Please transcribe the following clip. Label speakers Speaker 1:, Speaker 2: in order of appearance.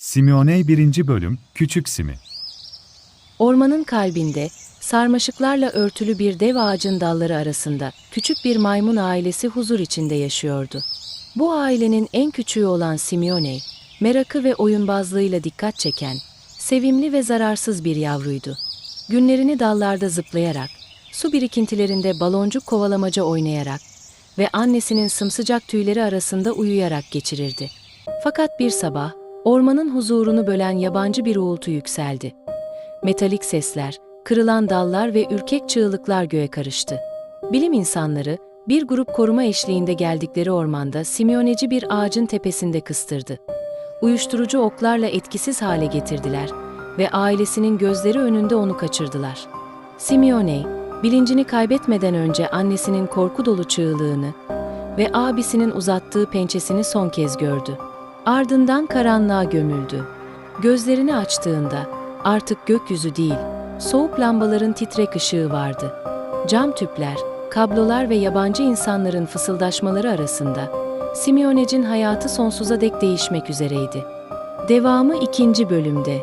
Speaker 1: Simeone 1. Bölüm Küçük Simi
Speaker 2: Ormanın kalbinde, sarmaşıklarla örtülü bir dev ağacın dalları arasında küçük bir maymun ailesi huzur içinde yaşıyordu. Bu ailenin en küçüğü olan Simeone, merakı ve oyunbazlığıyla dikkat çeken, sevimli ve zararsız bir yavruydu. Günlerini dallarda zıplayarak, su birikintilerinde baloncuk kovalamaca oynayarak ve annesinin sımsıcak tüyleri arasında uyuyarak geçirirdi. Fakat bir sabah, ormanın huzurunu bölen yabancı bir uğultu yükseldi. Metalik sesler, kırılan dallar ve ürkek çığlıklar göğe karıştı. Bilim insanları, bir grup koruma eşliğinde geldikleri ormanda Simeoneci bir ağacın tepesinde kıstırdı. Uyuşturucu oklarla etkisiz hale getirdiler ve ailesinin gözleri önünde onu kaçırdılar. Simeone, bilincini kaybetmeden önce annesinin korku dolu çığlığını ve abisinin uzattığı pençesini son kez gördü. Ardından karanlığa gömüldü. Gözlerini açtığında artık gökyüzü değil, soğuk lambaların titrek ışığı vardı. Cam tüpler, kablolar ve yabancı insanların fısıldaşmaları arasında Simeonec'in hayatı sonsuza dek değişmek üzereydi. Devamı ikinci bölümde.